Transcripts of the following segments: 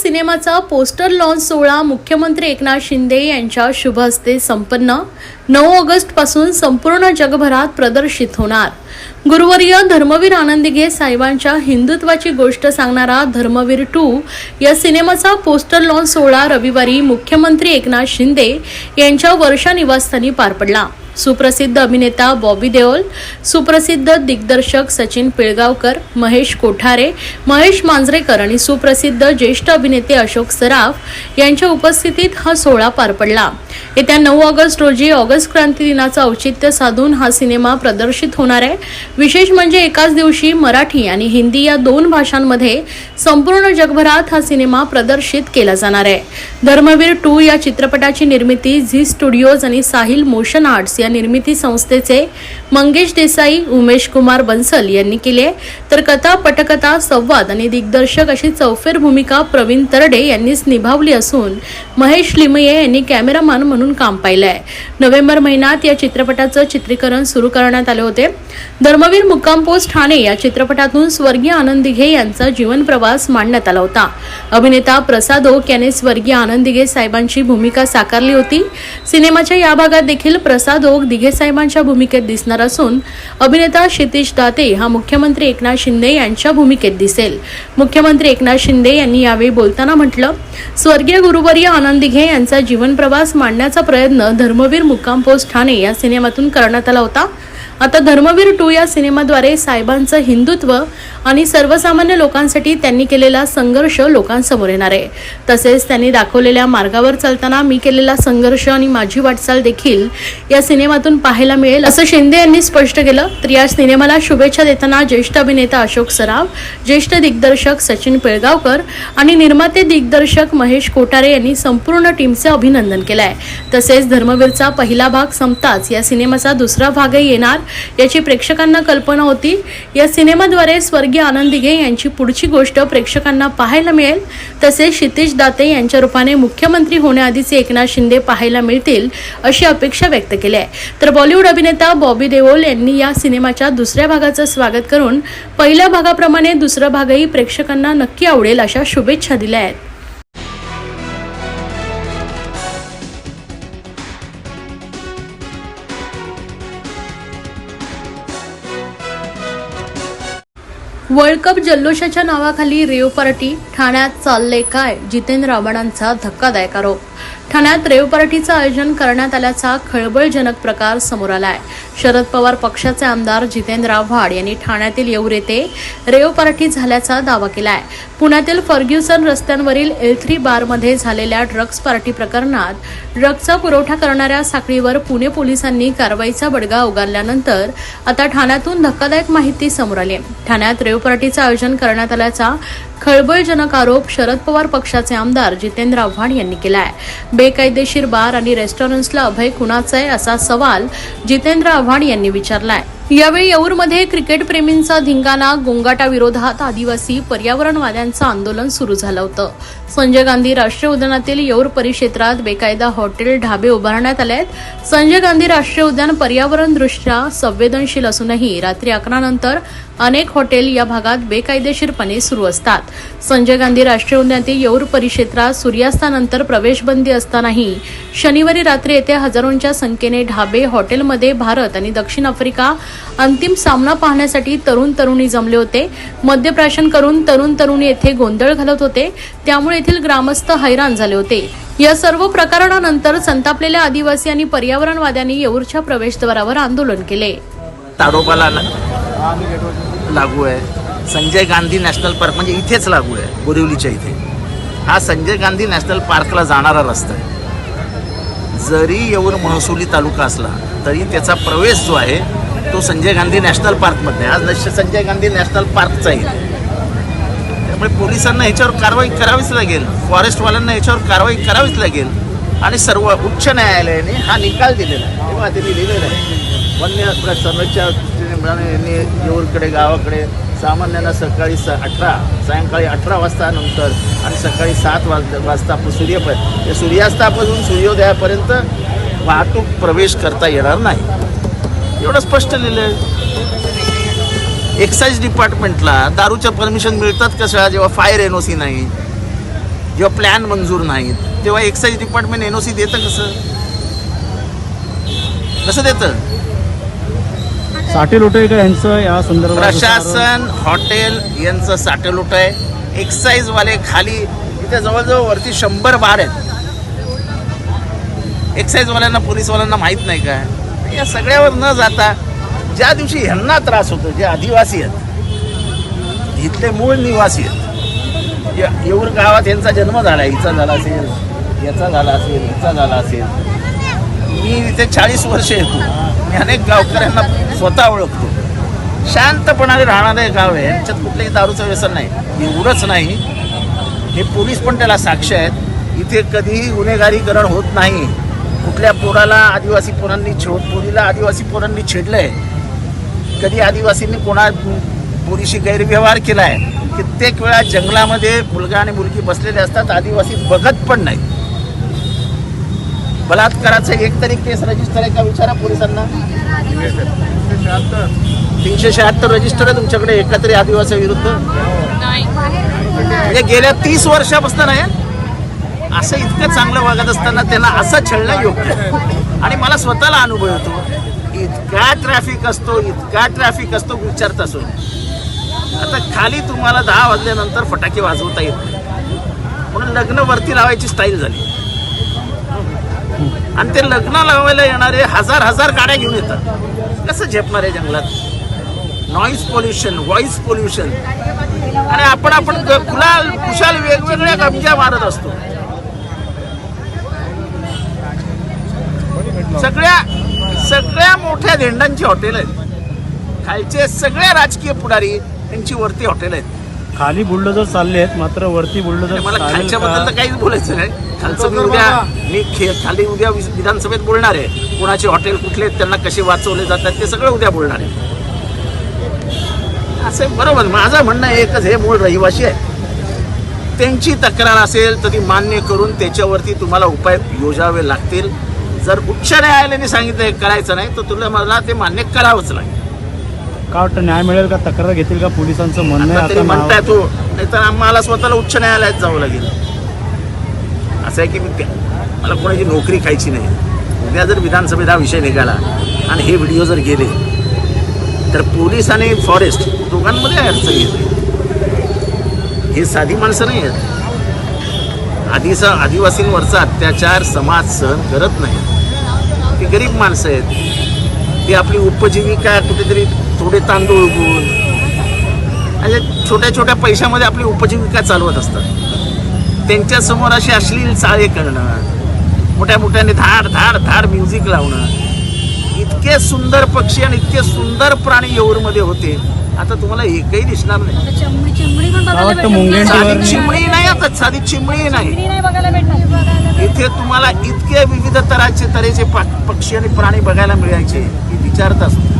सिनेमाचा poster launch सोहळा मुख्यमंत्री एकनाथ शिंदे यांच्या शुभ हस्ते संपन्न. नऊ ऑगस्टपासून संपूर्ण जगभरात प्रदर्शित होणार. गुरुवर्य धर्मवीर आनंदिगे साहेबांच्या हिंदुत्वाची गोष्ट सांगणारा धर्मवीर टू या सिनेमाचा पोस्टर लॉन्च सोहळा रविवारी मुख्यमंत्री एकनाथ शिंदे यांच्या वर्षा निवासस्थानी पार पडला. सुप्रसिद्ध अभिनेता बॉबी देओल सुप्रसिद्ध दिग्दर्शक सचिन पिळगावकर महेश कोठारे महेश मांजरेकर आणि सुप्रसिद्ध ज्येष्ठ अभिनेते अशोक सराफ यांच्या उपस्थितीत हा सोहळा पार पडला. येत्या नऊ ऑगस्ट रोजी ऑगस्ट क्रांती दिनाचं औचित्य साधून हा सिनेमा प्रदर्शित होणार आहे. विशेष म्हणजे एकाच दिवशी मराठी आणि हिंदी या दोन भाषांमध्ये संपूर्ण जगभरात हा सिनेमा प्रदर्शित केला जाणार आहे. धर्मवीर टू या चित्रपटाची निर्मिती झी स्टुडिओज आणि साहिल मोशन आर्ट्स या निर्मिती संस्थेचे मंगेश देसाई उमेश कुमार बन्सल यांनी केली आहे. तर कथा पटकथा संवाद आणि दिग्दर्शक अशी चौफेर भूमिका प्रवीण तरडे यांनीच निभावली असून महेश लिमये यांनी कॅमेरामॅन म्हणून काम पाहिलं आहे नोव्हेंबर महिन्यात या चित्रपटाचं चित्रीकरण सुरू करण्यात आले होते. धर्मवीर मुक्काम पोस्ट ठाणे या चित्रपटातून स्वर्गीय आनंद दिघे यांचा जीवन प्रवास मांडण्यात आला होता. अभिनेता प्रसाद ओक याने स्वर्गीय आनंद दिघे साहेबांची भूमिका साकारली होती. सिनेमाच्या या भागात देखील प्रसाद ओक दिघे साहेबांच्या भूमिकेत दिसणार असून अभिनेता क्षितिश दाते हा मुख्यमंत्री एकनाथ शिंदे यांच्या भूमिकेत दिसेल. मुख्यमंत्री एकनाथ शिंदे यांनी यावेळी बोलताना म्हटलं स्वर्गीय गुरुवर्य आनंद दिघे यांचा जीवन प्रवास मांडण्याचा प्रयत्न धर्मवीर मुक्काम पोस्ट ठाणे या सिनेमातून करण्यात आला होता. आता धर्मवीर टू या सिनेमाद्वारे साहेबांचं हिंदुत्व आणि सर्वसामान्य लोकांसाठी त्यांनी केलेला संघर्ष लोकांसमोर येणार आहे. तसेच त्यांनी दाखवलेल्या मार्गावर चालताना मी केलेला संघर्ष आणि माझी वाटचाल देखील या सिनेमातून पाहायला मिळेल असं शिंदे यांनी स्पष्ट केलं. तर या सिनेमाला शुभेच्छा देताना ज्येष्ठ अभिनेता अशोक सराफ ज्येष्ठ दिग्दर्शक सचिन पिळगावकर आणि निर्माते दिग्दर्शक महेश कोठारे यांनी संपूर्ण टीमचे अभिनंदन केलं आहे तसेच धर्मवीरचा पहिला भाग संपताच या सिनेमाचा दुसरा भागही येणार याची प्रेक्षकांना कल्पना होती. या सिनेमाद्वारे स्वर्गीय आनंद दिघे यांची पुढची गोष्ट प्रेक्षकांना पाहायला मिळेल. तसेच क्षितिश दाते यांच्या रूपाने मुख्यमंत्री होण्याआधीचे एकनाथ शिंदे पाहायला मिळतील अशी अपेक्षा व्यक्त केली आहे. तर बॉलिवूड अभिनेता बॉबी देओल यांनी या सिनेमाच्या दुसऱ्या भागाचं स्वागत करून पहिल्या भागाप्रमाणे दुसरा भागही प्रेक्षकांना नक्की आवडेल अशा शुभेच्छा दिल्या आहेत. वर्ल्ड कप जल्लोषाच्या नावाखाली रिओ पार्टी ठाण्यात चालले काय? जितेंद्र आव्हाडांचा धक्कादायक आरोप. ठाण्यात रेव पार्टीचं आयोजन करण्यात आल्याचा खळबळजनक प्रकार समोर आलाय. शरद पवार पक्षाचे आमदार जितेंद्र आव्हाड यांनी ठाण्यातील येऊर येथे रेव पार्टी झाल्याचा दावा केलाय. पुण्यातील फर्ग्युसन रस्त्यांवरील एल थ्री बारमध्ये झालेल्या ड्रग्ज पार्टी प्रकरणात ड्रग्जचा पुरवठा करणाऱ्या साखळीवर पुणे पोलिसांनी कारवाईचा बडगा उगारल्यानंतर आता ठाण्यातून धक्कादायक माहिती समोर आली आहे. ठाण्यात रेव पार्टीचं आयोजन करण्यात आल्याचा खळबळजनक आरोप शरद पवार पक्षाचे आमदार जितेंद्र आव्हाड यांनी केला आहे बेकायदेशीर बार आणि रेस्टॉरंट्सला अभय कुणाचा आहे असा सवाल जितेंद्र आव्हाड यांनी विचारला आहे यावेळी येऊरमध्ये क्रिकेटप्रेमींचा धिंगाणा गोंगाटाविरोधात आदिवासी पर्यावरणवाद्यांचं आंदोलन सुरू झालं होतं. संजय गांधी राष्ट्रीय उद्यानातील येऊर परिक्षेत्रात बेकायदा हॉटेल ढाबे उभारण्यात आले आहेत. संजय गांधी राष्ट्रीय उद्यान पर्यावरणदृष्ट्या संवेदनशील असूनही रात्री अकरा नंतर अनेक हॉटेल या भागात बेकायदेशीरपणे सुरू असतात. संजय गांधी राष्ट्रीय उद्यानातील येऊर परिक्षेत्रात सूर्यास्तानंतर प्रवेशबंदी असतानाही शनिवारी रात्री येथे हजारोंच्या संख्येने ढाबे हॉटेलमध्ये भारत आणि दक्षिण आफ्रिका अंतिम सामना पाहण्यासाठी तरुण तरुणी जमले होते. मद्यप्राशन करून तरुण तरुणी येथे गोंधळ घालत होते. त्यामुळे येथील ग्रामस्थ हैराण झाले होते. या सर्व प्रकरणानंतर संतापलेल्या आदिवासी आणि पर्यावरणवाद्यांनी येऊरच्या प्रवेशद्वारावर आंदोलन केले. ताडोबाला लागू आहे. संजय गांधी नॅशनल पार्क म्हणजे इथेच लागू आहे बोरिवलीच्या इथे. हा संजय गांधी नॅशनल पार्कला जाणारा रस्ता आहे. जरी येऊर महसुली तालुका असला तरी त्याचा प्रवेश जो आहे तो संजय गांधी नॅशनल पार्कमध्ये आज नश- संजय गांधी नॅशनल पार्कचा येईल त्यामुळे पोलिसांना ह्याच्यावर कारवाई करावीच लागेल. फॉरेस्टवाल्यांना ह्याच्यावर कारवाई करावीच लागेल. आणि सर्व उच्च न्यायालयाने हा निकाल दिलेला आहे. तेव्हा त्यांनी लिहिलेलं आहे. वन्य प्र- संरक्षणाने यांनी येऊरकडे गावाकडे सामान्यांना सकाळी स अठरा सायंकाळी अठरा वाजता नंतर आणि सकाळी सात वाज वाजता सूर्यपर्यंत ते सूर्यास्तापासून सूर्योदयापर्यंत वाहतूक प्रवेश करता येणार नाही. एवढं स्पष्ट लिहिलं आहे एक्साईज डिपार्टमेंटला दारूच्या परमिशन मिळतात कशा जेव्हा फायर एन ओ सी नाही जेव्हा प्लॅन मंजूर नाहीत तेव्हा excise department N O C देतं कसं? कसं देतं? साठे लोटेकर यांचं या संदर्भात? प्रशासन हॉटेल यांचं साठेलोट आहे. एक्साईजवाले खाली इथे जवळजवळ वरती शंभर बार आहेत. एक्साईजवाल्यांना पोलीसवाल्यांना माहीत नाही काय? या सगळ्यावर न जाता ज्या दिवशी ह्यांना त्रास होतो जे आदिवासी आहेत इथले मूळ निवासी आहेत जे येऊर गावात यांचा जन्म झाला हिचा झाला असेल याचा झाला असेल हिचा झाला असेल. मी इथे चाळीस वर्ष येतो मी अनेक गावकऱ्यांना स्वतः ओळखतो. शांतपणाने राहणारे गाव आहे. यांच्यात कुठलंही दारूचं व्यसन नाही. एवढंच नाही. हे पोलीस पण त्याला साक्ष आहेत. इथे कधीही गुन्हेगारीकरण होत नाही. कुठल्या पोराला आदिवासी पोरांनी छेड पोरीला आदिवासी पोरांनी छेडलंय. कधी आदिवासींनी कोणा पोरीशी गैरव्यवहार केलाय. कित्येक वेळा जंगलामध्ये मुलगा आणि मुलगी बसलेले असतात. आदिवासी बघत पण नाही बलात्काराचं एक तरी केस रजिस्टर आहे का? विचारा पोलिसांना. तीनशे शहात्तर रजिस्टर आहे तुमच्याकडे एका तरी आदिवासी विरुद्ध? म्हणजे गेल्या तीस वर्षापासून आहे. असं इतकं चांगलं वागत असताना त्यांना असं छळणं योग्य आणि मला स्वतःला अनुभव येतो इतका ट्रॅफिक असतो इतका ट्रॅफिक असतो विचारत असो आता खाली तुम्हाला दहा वाजल्यानंतर फटाके वाजवता येत म्हणून लग्न वरती लावायची स्टाईल झाली. आणि ते लग्न लावायला येणारे हजार हजार गाड्या घेऊन येतात. कसं झेपणार आहे जंगलात? नॉईज पोल्युशन व्हॉइस पोल्युशन आणि आपण आपण कुलाल कुशाल वेगवेगळ्या गमजा मारत असतो. सगळ्या सगळ्या मोठ्या धेंडांची हॉटेल आहेत. खालचे सगळे राजकीय पुढारी त्यांची वरती हॉटेल आहेत. खाली बुलडोजर चालले आहेत मात्र वरती बुलडोजर मला चालेल खालच्या बद्दल तर? काहीच बोलायचं नाही. खालचं मी उद्या मी खे खाली उद्या विधानसभेत बोलणार आहे. कोणाचे हॉटेल कुठले त्यांना कसे वाचवले जातात ते सगळं उद्या बोलणार आहे. असं बरोबर. माझं म्हणणं एकच हे मूळ रहिवासी आहे. त्यांची तक्रार असेल तर ती मान्य करून त्याच्यावरती तुम्हाला उपाय योजावे लागतील. जर उच्च न्यायालयाने सांगितलं करायचं नाही तर तुला मला ते मान्य करावंच लागेल. का वाटतं न्याय मिळेल का तक्रार घेतील का पोलिसांचं म्हणणं म्हणताय तो नाहीतर आम्हाला स्वतःला उच्च न्यायालयात जावं लागेल. असं आहे की मी मला कोणाची नोकरी खायची नाही. उद्या जर विधानसभेत हा विषय निघाला आणि हे व्हिडिओ जर गेले तर पोलीस आणि फॉरेस्ट दोघांमध्ये अडचण येते. हे साधी माणसं नाही आहेत. आधीचा आदिवासींवरचा अत्याचार समाज सहन करत नाही. ते गरीब माणसं आहेत. ती आपली उपजीविका कुठेतरी थोडे तांदूळ उगवून आणि छोट्या छोट्या पैशामध्ये आपली उपजीविका चालवत असतात. त्यांच्यासमोर असे अश्लील चाळे करणं मोठ्या मोठ्याने धाड धाड धाड म्युझिक लावणं. इतके सुंदर पक्षी आणि इतके सुंदर प्राणी येऊरमध्ये होते. आता तुम्हाला एकही दिसणार नाही. साधी चिमणी नाही आता साधी चिमणी नाही. चिमणी नाही बघायला भेटणार. इथे तुम्हाला इतके विविध तराचे तऱ्हेचे प- पक्षी आणि प्राणी बघायला मिळायचे की विचारत असतो.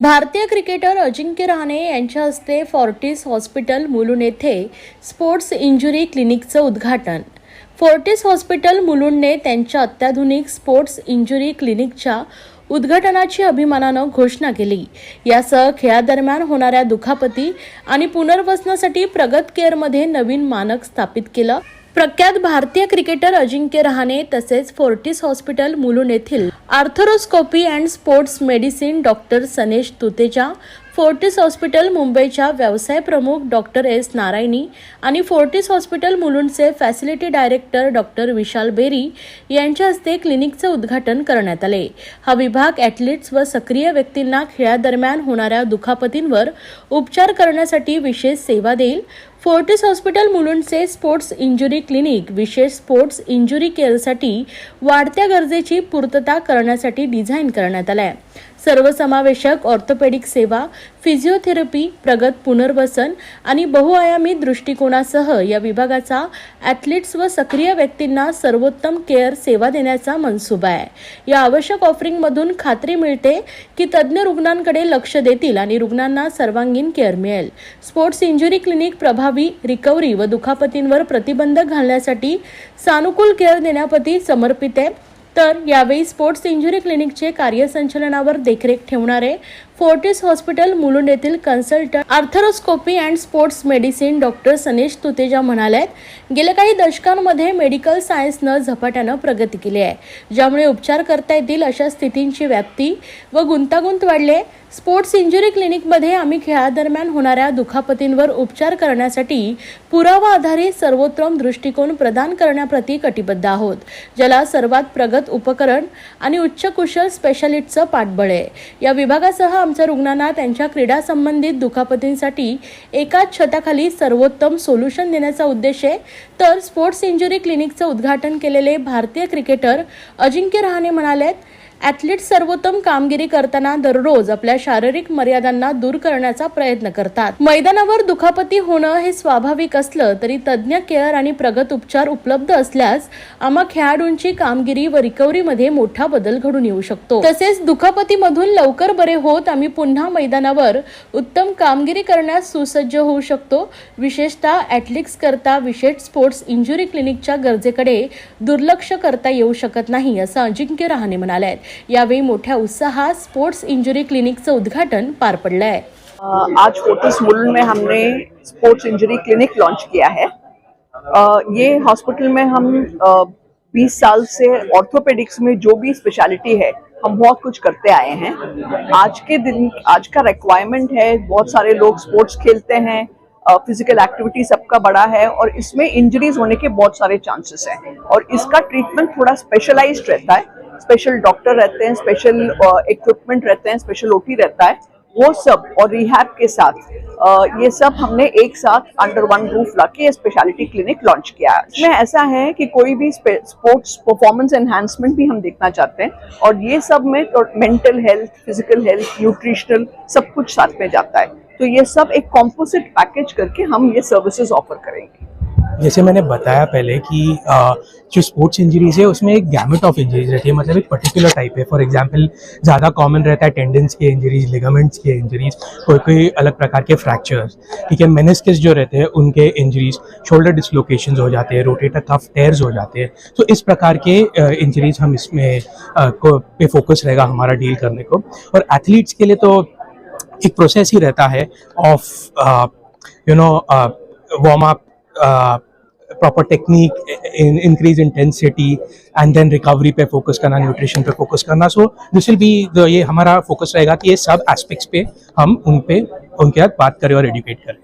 भारतीय क्रिकेटर अजिंक्य रहाणे यांच्या हस्ते फॉर्टिस हॉस्पिटल मुलुंड येथे स्पोर्ट्स इंजुरी क्लिनिकचं उद्घाटन. फोर्टिस हॉस्पिटल मुलुंडने त्यांच्या अत्याधुनिक स्पोर्ट्स इंजुरी क्लिनिकच्या उद्घाटनाची अभिमानानं घोषणा केली. यासह खेळादरम्यान होणाऱ्या दुखापती आणि पुनर्वसनासाठी प्रगत केअरमध्ये नवीन मानक स्थापित केलं. प्रख्यात भारतीय क्रिकेटर अजिंक्य रहाणे तसेच फोर्टिस हॉस्पिटल मुलुंड येथील arthroscopy and sports medicine doctor Sanesh Tuteja Fortis hospital मुंबईच्या व्यवसाय प्रमुख डॉक्टर एस नारायणी आणि Fortis hospital मुलुंडचे facility director doctor Vishal Berry यांच्या हस्ते क्लिनिकचं उद्घाटन करण्यात आले. हा विभाग ॲथलीट्स व सक्रिय व्यक्तींना खेळादरम्यान होणाऱ्या दुखापतींवर उपचार करण्यासाठी विशेष सेवा देईल. फोर्टिस हॉस्पिटल मुलुंडचे स्पोर्ट्स इंजुरी क्लिनिक विशेष स्पोर्ट्स इंजुरी केअरसाठी वाढत्या गरजेची पूर्तता करण्यासाठी डिझाईन करण्यात आलाय. सर्वसमावेशक ऑर्थोपेडिक सेवा फिजिओथेरपी प्रगत पुनर्वसन आणि बहुआयामी दृष्टिकोनासह या विभागाचा ॲथलीट्स व सक्रिय व्यक्तींना सर्वोत्तम केअर सेवा देण्याचा मनसूबा आहे. या आवश्यक ऑफरिंगमधून खात्री मिळते की तज्ज्ञ रुग्णांकडे लक्ष देतील आणि रुग्णांना सर्वांगीण केअर मिळेल. स्पोर्ट्स इंजुरी क्लिनिक प्रभावी रिकव्हरी व दुखापतींवर प्रतिबंध घालण्यासाठी सानुकूल केअर देण्याप्रती समर्पित आहे. तर यावेळी स्पोर्ट्स इंजुरी क्लिनिकचे कार्यसंचलनावर देखरेख ठेवणारे फोर्टिस हॉस्पिटल मुलुंड येथील consultant arthroscopy and sports medicine doctor Sanesh Tuteja म्हणाले गेल्या काही दशकांमध्ये मेडिकल सायन्सनं झपाट्यानं प्रगती केली आहे ज्यामुळे उपचार करता येतील अशा स्थितींची व्याप्ती व गुंतागुंत वाढली आहे. स्पोर्ट्स इंजुरी क्लिनिकमध्ये आम्ही खेळादरम्यान होणाऱ्या दुखापतींवर उपचार करण्यासाठी पुरावा आधारित सर्वोत्तम दृष्टिकोन प्रदान करण्याप्रती कटिबद्ध आहोत ज्याला सर्वात प्रगत उपकरण आणि उच्च कुशल स्पेशालिस्टचं पाठबळ आहे. या विभागासह आमच्या रुग्णांना त्यांच्या क्रीडा संबंधित दुखापतींसाठी एकाच छताखाली सर्वोत्तम सोल्युशन देण्याचा उद्देश आहे. तर स्पोर्ट्स इंजुरी क्लिनिकचं उद्घाटन केलेले भारतीय क्रिकेटर अजिंक्य रहाणे म्हणालेत ॲथलीट सर्वोत्तम कामगिरी करताना दररोज आपल्या शारीरिक मर्यादांना दूर करण्याचा प्रयत्न करतात. मैदानावर दुखापती होणं हे स्वाभाविक असलं तरी तज्ज्ञ केअर आणि प्रगत उपचार उपलब्ध असल्यास आम्हा खेळाडूंची कामगिरी व रिकव्हरीमध्ये मोठा बदल घडून येऊ शकतो. तसेच दुखापतीमधून लवकर बरे होत आम्ही पुन्हा मैदानावर उत्तम कामगिरी करण्यास सुसज्ज होऊ शकतो. विशेषतः ॲथलिक्स करता विशेष स्पोर्ट्स इंजुरी क्लिनिकच्या गरजेकडे दुर्लक्ष करता येऊ शकत नाही असं अजिंक्य रहाणे म्हणाले यावेळी स्पोर्ट्स इंजुरी क्लिनिक क्लिनिकचं उद्घाटन पार पडलं अ, आज फोर्टिस मुलुंड में हमने स्पोर्ट्स इंजरी क्लिनिक लॉन्च किया है. ये हॉस्पिटल में हम अ, 20 साल से ऑर्थोपेडिक्स में जो भी स्पेशलिटी है हम बहुत कुछ करते आए हैं. आज के दिन आज का रिक्वायरमेंट है बहुत सारे लोग स्पोर्ट्स खेलते हैं फ़िज़िकल एक्टिविटी सबका बड़ा है और इसमें इंजरीज होने के बहुत सारे चांसेस हैं. और इसका ट्रीटमेंट थोड़ा स्पेशलाइज्ड रहता है स्पेशल डॉक्टर रहते हैं स्पेशल इक्विपमेंट रहते हैं स्पेशल ओटी रहता है वो सब और रिहैब के साथ अ, ये सब हमने एक साथ अंडर वन रूफ ला के स्पेशलिटी क्लिनिक लॉन्च किया है। इसमें ऐसा है कि कोई भी स्पोर्ट्स परफॉर्मेंस एनहांसमेंट भी हम देखना चाहते हैं और ये सब में तो mental health physical health nutritional सब कुछ साथ में जाता है। तो ये सब एक कॉम्पोजिट पैकेज करके हम ये सर्विसेज़ ऑफ़र करेंगे। जैसे मैंने बताया पहले कि अ, जो स्पोर्ट्स इंजरीज है उसमें एक गैमेट ऑफ़ इंजरीज रहती है मतलब एक पर्टिकुलर टाइप है। फॉर एग्जांपल ज़्यादा कॉमन रहता है टेंडेंस के इंजरीज लिगामेंट्स के इंजरीज कोई कोई अलग प्रकार के फ्रैक्चर्स ठीक है मेनिस्कस जो रहते हैं उनके इंजरीज शोल्डर डिसलोकेशन हो जाते हैं रोटेटर कफ टेयर्स हो जाते हैं। तो इस प्रकार के इंजरीज हम इसमें को पे फोकस रहेगा हमारा डील करने को। और एथलीट्स के लिए तो एक प्रोसेस ही रहता है of you know warm up proper technique increase intensity and then recovery pay focus करना न्यूट्रिशन पे फोकस करना. सो दिस विल बी ये हमारा फोकस रहेगा कि ये सब एस्पेक्ट्स पे हम उन पे, उनके साथ बात करें और एडुकेट करें.